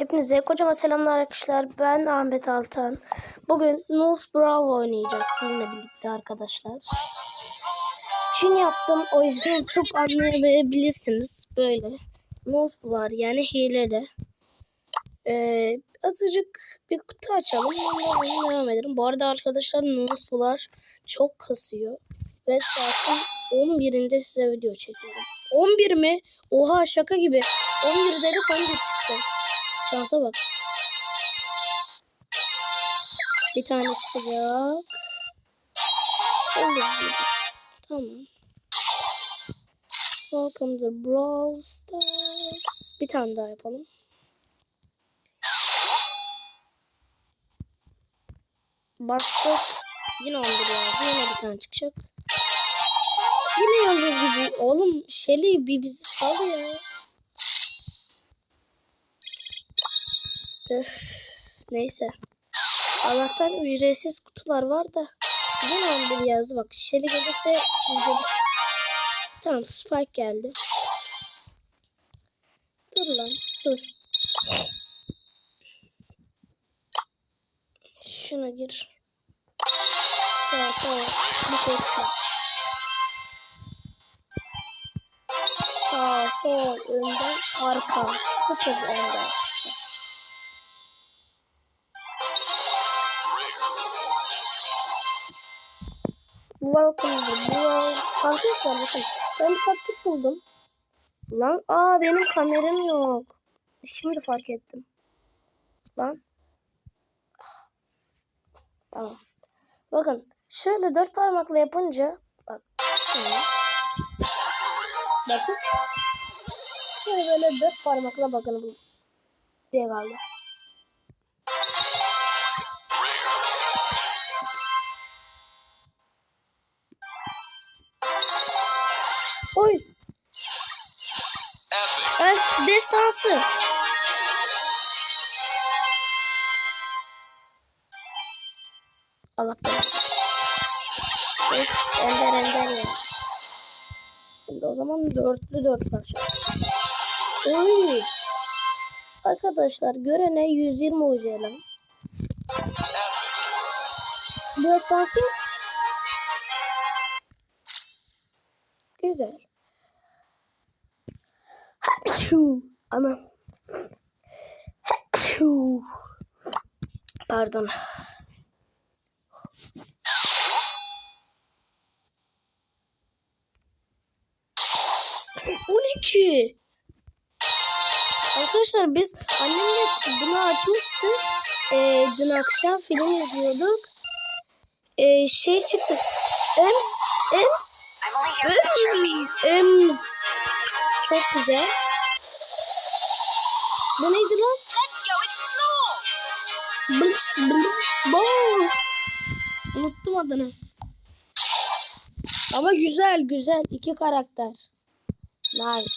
Hepinize kocaman selamlar arkadaşlar. Ben Ahmet Altan. Bugün Nose Brawl oynayacağız sizinle birlikte arkadaşlar. Çin yaptım o yüzden çok anlayamayabilirsiniz. Böyle Nose var yani hileli. Ee, azıcık bir kutu açalım. Devam edelim. Bu arada arkadaşlar Nose çok kasıyor. Ve saatin 11'inde size video çekiyorum. 11 mi? Oha şaka gibi. 11 dedik 11 çıktı. Şansa bak. Bir tane çıkacak. Olur. Tamam. Welcome to Brawl Stars. Bir tane daha yapalım. Bastık. Yine 11 yazdı. Yine bir tane çıkacak. Yine yıldız gücü. Oğlum Shelly bir bizi sal ya. Neyse. Allah'tan ücretsiz kutular var da. Yine 11 yazdı bak. Shelly gelirse ücret. Tamam Spike geldi. Dur lan dur. Şuna gir. Sağ sağ. Bir şey çıkma. Sağ sol önden arka. Sıfır önden. Welcome to. Arkadaşlar bakın ben bir taktik buldum. Lan aa benim kameram yok. Şimdi fark ettim. Lan. Tamam. Bakın şöyle dört parmakla yapınca bak. Şöyle. Bakın. Şöyle böyle dört parmakla bakın bu diye destansı. Allah. Öf, ender ender ya. Şimdi o zaman dörtlü dört parça. Oy. Arkadaşlar görene 120 uygulayalım. Destansı. Güzel. Hapşu. Hapşu. Pardon. On iki. Arkadaşlar biz annemle bunu açmıştık. Ee, dün akşam film izliyorduk. Ee, şey çıktı. Ems, Ems, Ems. Ems. Çok güzel. Adını. Ama güzel güzel. iki karakter. Nice.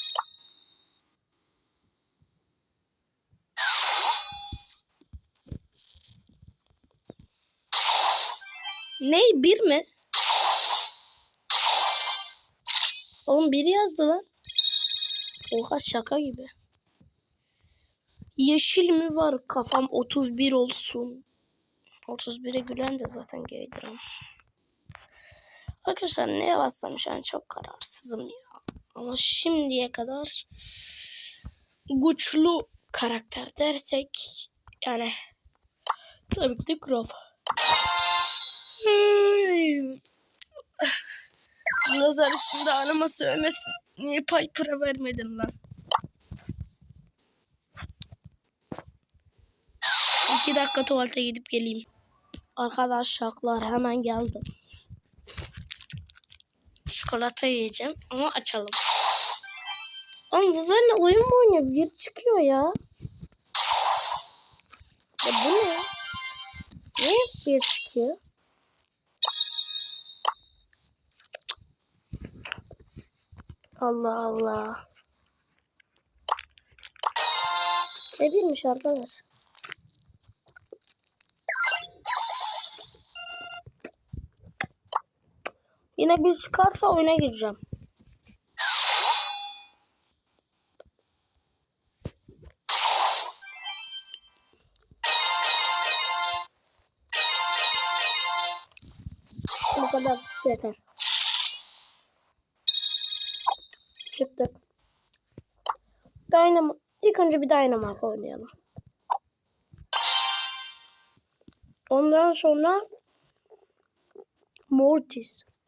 Ne? Bir mi? Oğlum biri yazdı lan. Oha şaka gibi. Yeşil mi var? Kafam 31 olsun. 31'e gülen de zaten gaydir. Arkadaşlar neye bassam şu an çok kararsızım ya. Ama şimdiye kadar güçlü karakter dersek yani tabii ki de Grove. Nazar şimdi anama söylemesin. Niye Piper'a vermedin lan? İki dakika tuvalete gidip geleyim. Arkadaşlar hemen geldim. Çikolata yiyeceğim ama açalım. Ama bu benimle oyun mu oynuyor? Bir çıkıyor ya. Ya bu ne? Niye bir çıkıyor? Allah Allah. Ne bilmiş arkadaş? Yine bir çıkarsa oyuna gireceğim. Bu kadar yeter. Çıktık. Dynamo İlk önce bir Dynamite oynayalım. Ondan sonra Mortis.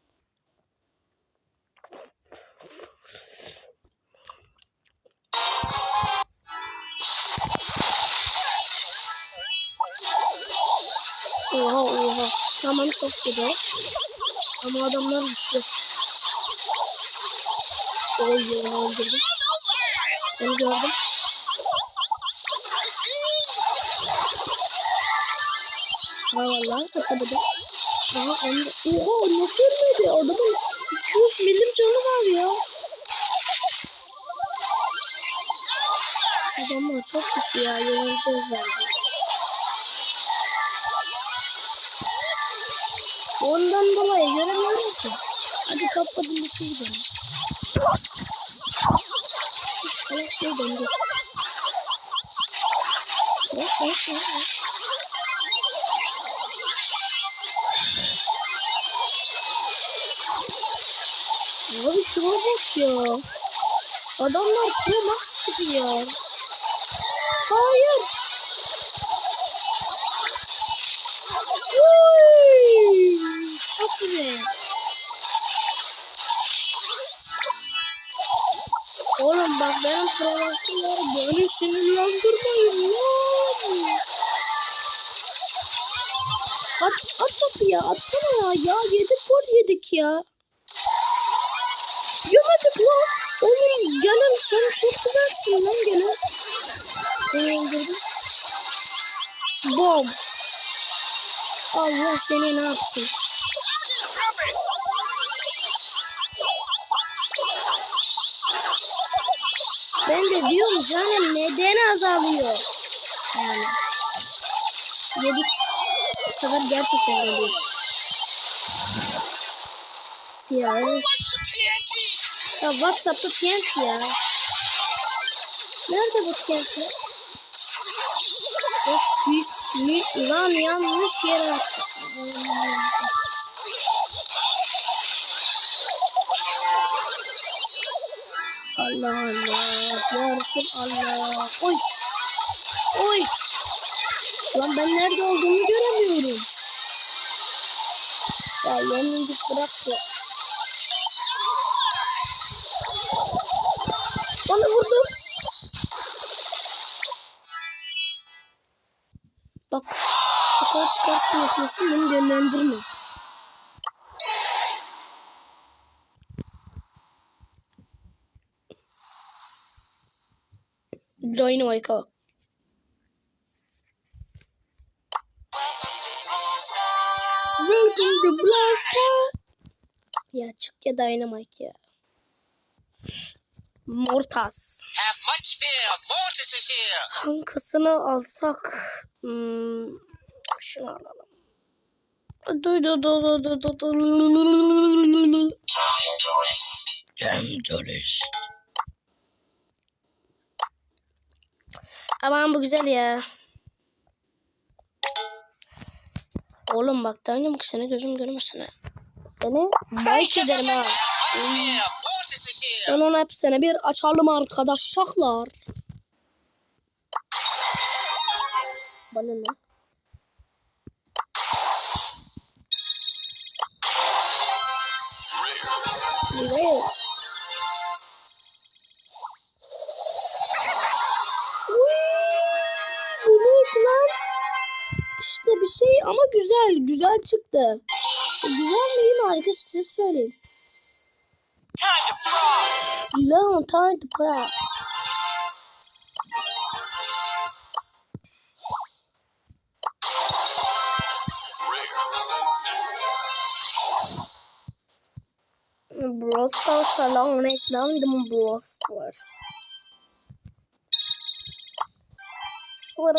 Tamam çok güzel. Ama adamlar güçlü. Oy yolunu öldürdüm. Seni gördüm. Ha vallahi atladı. Aha onu Oha nasıl ölmedi? Adamın 200 milim canı var ya. Adamlar çok güçlü ya. Yenileceğiz bence. Ondan dolayı göremiyorum ki. Hadi kapadım bir şey gidelim. Salak şey döndü. Hop hop hop. hop. Abi şuna bak ya. Adamlar Pro Max gibi ya. Hayır. Güzel. Oğlum bak benim Pro Max'ım var. Beni sinirlendirmeyin lan. At, at topu ya. Atsana ya. Ya yedik gol yedik ya. Yemedik lan. Oğlum gelen sen çok güzelsin lan gelen. Beni öldürdün. Bom. Allah seni ne yapsın. De diyorum canım neden azalıyor? Yani. Yedik. Bu sefer gerçekten yedik. Ya. Ya WhatsApp'ta TNT ya. Nerede bu TNT? Of bismi lan yanlış yere attı. Allah Allah. Yarısın Allah. Oy. Oy. Lan ben nerede olduğumu göremiyorum. Ya yenildik bırak ya. Bana vurdu. Bak. Bu kadar çıkarsın yapıyorsun beni yönlendirme. Dynamite'a bak. Welcome to Blaster. Ya çık ya Dynamite ya. Mortas. Have much fear. Mortis is here. Hangisini alsak? Hmm, şunu alalım. Du du du du du du du. Temporist. Aman bu güzel ya. Oğlum bak Dynamite seni gözüm görmesin ha. Seni belki ederim ha. Hmm. Sen onu hepsine bir açalım arkadaşlar. Bana? Ne? Ama güzel. Güzel çıktı. Güzel mi iyi mi arkadaşlar siz söyleyin. Long time to prep. Brawl Stars'a lang reklam de Brawl Stars. Epic.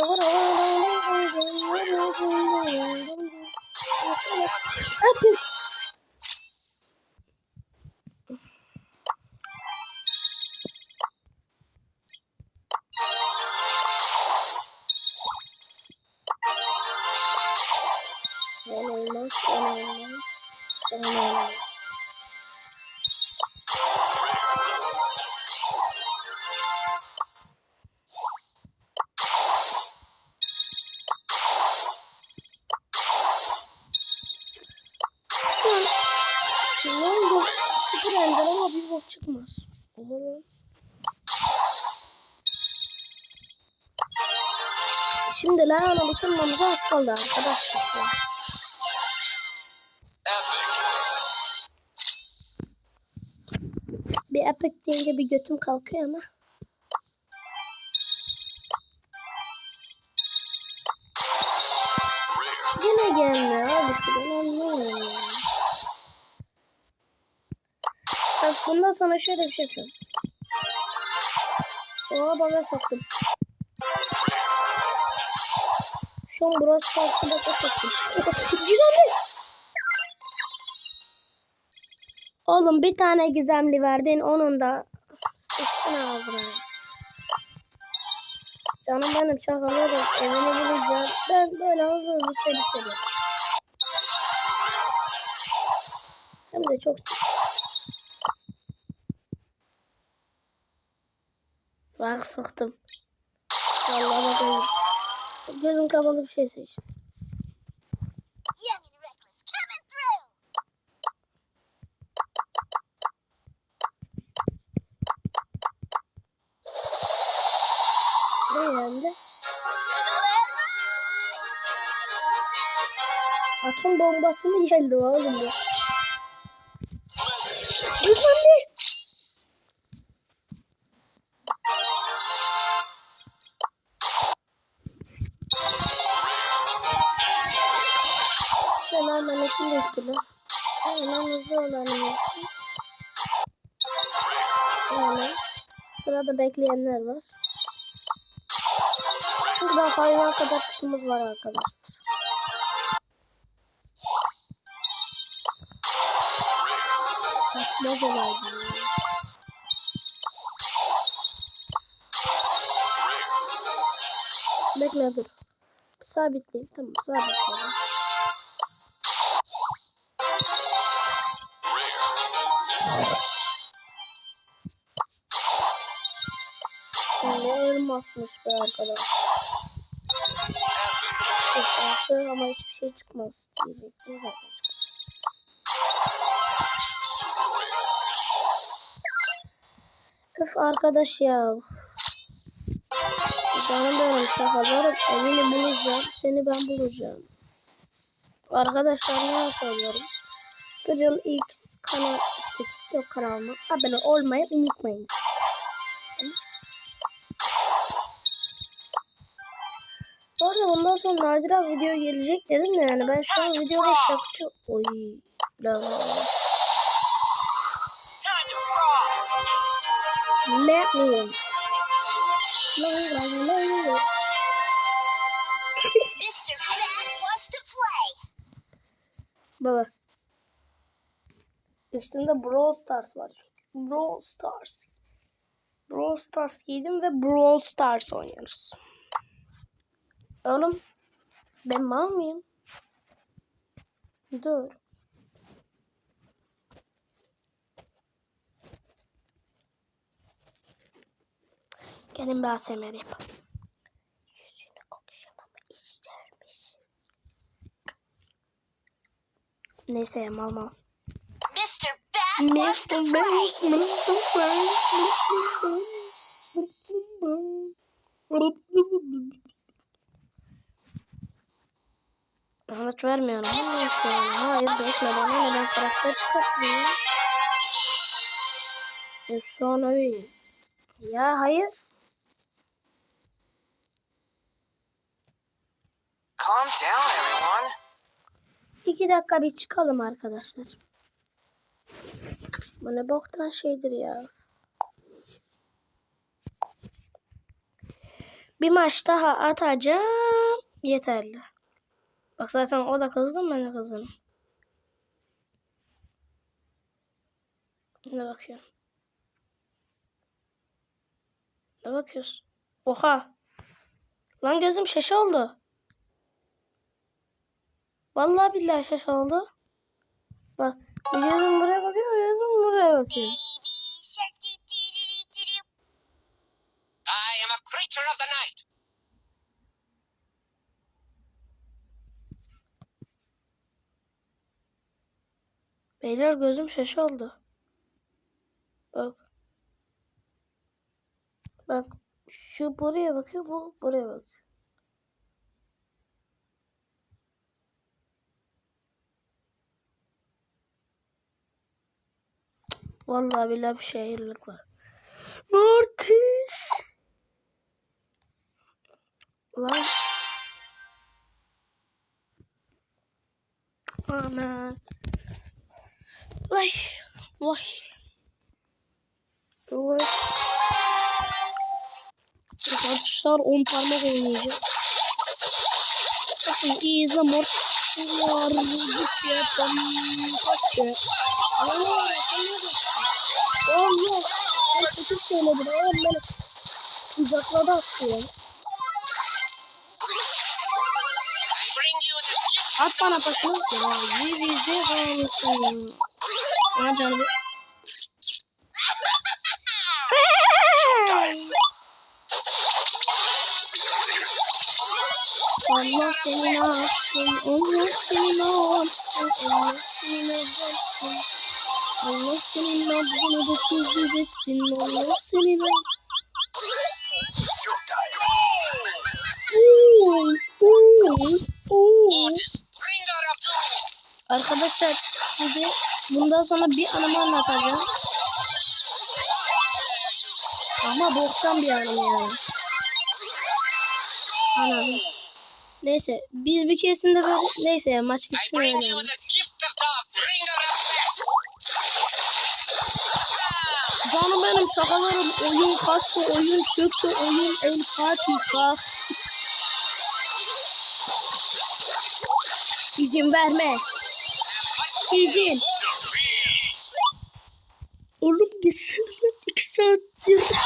Kaldı arkadaşlar. Bir epic deyince bir götüm kalkıyor ama. Yine ben anlamıyorum ya. Bak bundan sonra şöyle bir şey yapıyorum. Oha bana soktum. Şu an burası farklı baka soktum. Güzellik. Oğlum bir tane gizemli verdin onun da sıçtın ağzına. Canım benim şakalarım evini bulacağım. Ben böyle hızlı hızlı seni seviyorum. Hem de çok Bak sıktım. Vallahi bakayım. Gözüm kapalı bir şey seçtim. Yendi? Atom bombası mı geldi oğlum bu? Güzelli. Bekleyenler var. Şurada hayvan kadar kutumuz var arkadaşlar. Olaydı ya. Bekle dur. Sabitleyeyim. Tamam sabitledim. Şimdi elmasmış be arkadaş. Çıkarsa ama hiçbir şey çıkmaz diyecektim zaten. Öf arkadaş ya. Canım benim şakalarım. Evini bulacağım. Seni ben bulacağım. Arkadaşlar ne söylüyorum? Kırıl X kanal TikTok kanalıma abone olmayı unutmayın. Sonra nadiren video gelecek dedim de yani ben şu an videoda şakçı... Oy. Bravo. To play. Baba. Üstünde Brawl Stars var. Brawl Stars. Brawl Stars giydim ve Brawl Stars oynuyoruz. Oğlum. Ben mal mıyım? Dur. Gelin bir ASMR yapalım. Yüzünü okşamamı istermiş. Neyse ya mal mal. Mr. Fat wants to play. Anlaç vermiyorum. Neyse. Hayır bekle bana neden karakter çıkartmıyor? Efsanevi. Ya hayır. Calm down, everyone. İki dakika bir çıkalım arkadaşlar. Bu ne boktan şeydir ya. Bir maç daha atacağım. Yeterli. Bak zaten o da kızgın ben de kızgınım. Ne bakıyorsun? Ne bakıyorsun? Oha. Lan gözüm şaş oldu. Vallahi billahi şaş oldu. Bak gözüm buraya bakıyor, gözüm buraya bakıyor. I am a creature of the night. Beyler gözüm şaş oldu. Bak. Bak. Şu buraya bakıyor, bu buraya bak. Vallahi billahi bir şehirlik var. Mortis. Lan. Aman. Vay. Vay. Vay. Atışlar 10 parmak oynayacak. Şimdi iyi izle Mortis var. Git ya. Tam kaç ya. Allah Allah. Ben kötü söyledim. Oğlum beni kucakladı attı ya. I bring you the gift At bana pasını. Ya yüz yüze kalmışsın ya. Ha canım. Allah seni ne yapsın? Allah seni ne yapsın? Allah seni ne yapsın? Allah senin nabzını dokuz etsin. Allah seni ne. Arkadaşlar size bundan sonra bir anımı anlatacağım. Ama boktan bir anım yani. Anamız. Neyse biz bir keresinde böyle neyse ya maç bitsin öyle. Canım benim şakalarım oyun kastı oyun çöktü oyun el Fatiha. İzin verme. İzin. Oğlum gitsin lan iki saattir.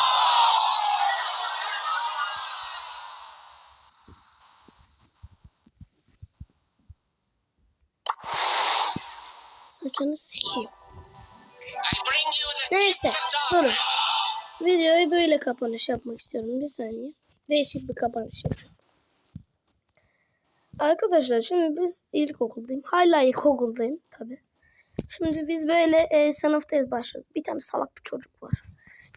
Saçını sikeyim. Neyse durun. Videoyu böyle kapanış yapmak istiyorum. Bir saniye. Değişik bir kapanış yapacağım. Arkadaşlar şimdi biz ilkokuldayım. Hala ilkokuldayım tabi. Şimdi biz böyle e, sınıftayız başlıyoruz. Bir tane salak bir çocuk var.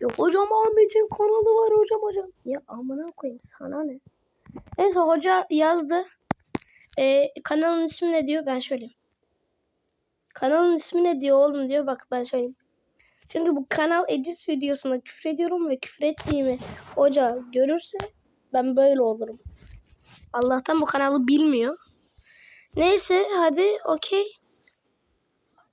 Yok hocam Ahmet'in kanalı var hocam hocam. Ya amına koyayım sana ne? Neyse hoca yazdı. E, kanalın ismi ne diyor ben söyleyeyim. Kanalın ismi ne diyor oğlum diyor bak ben söyleyeyim. Çünkü bu kanal edit videosunda küfür ediyorum ve küfür ettiğimi hoca görürse ben böyle olurum. Allah'tan bu kanalı bilmiyor. Neyse hadi okey.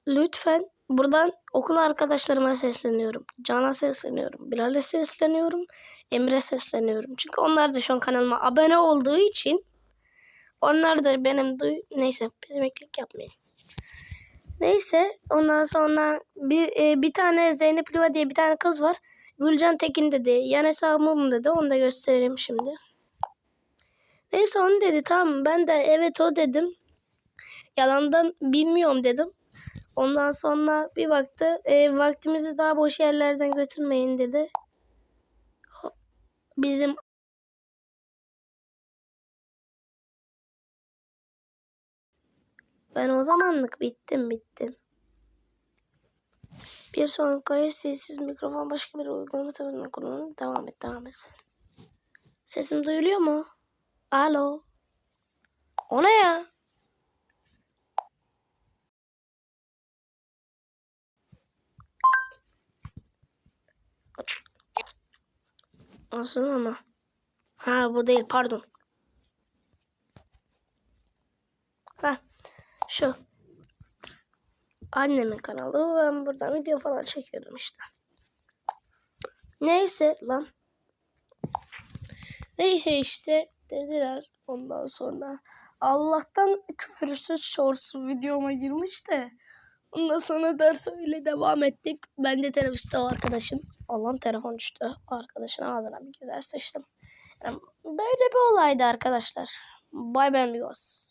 Lütfen buradan okul arkadaşlarıma sesleniyorum. Can'a sesleniyorum. Bilal'e sesleniyorum. Emre sesleniyorum. Çünkü onlar da şu an kanalıma abone olduğu için onlar da benim duy... Neyse bezemeklik yapmayın. Neyse ondan sonra bir e, bir tane Zeynep Liva diye bir tane kız var. Gülcan Tekin dedi. Yan hesabım dedi. Onu da göstereyim şimdi. Neyse onu dedi tamam ben de evet o dedim. Yalandan bilmiyorum dedim. Ondan sonra bir baktı e, vaktimizi daha boş yerlerden götürmeyin dedi. Bizim Ben o zamanlık bittim bittim. Bir sonraki kayıt sessiz mikrofon başka bir uygulama tarafından kullanılır. Devam et devam et sen. Sesim duyuluyor mu? Alo. O ne ya? Olsun ama. Ha bu değil pardon. Ha şu. Annemin kanalı. Ben buradan video falan çekiyordum işte. Neyse lan. Neyse işte dediler. Ondan sonra Allah'tan küfürsüz şorsuz videoma girmiş de ondan sonra ders öyle devam ettik. Ben de teneffüste o arkadaşın Allah'ım telefon düştü. Arkadaşın ağzına bir güzel sıçtım. Yani böyle bir olaydı arkadaşlar. Bye ben amigos.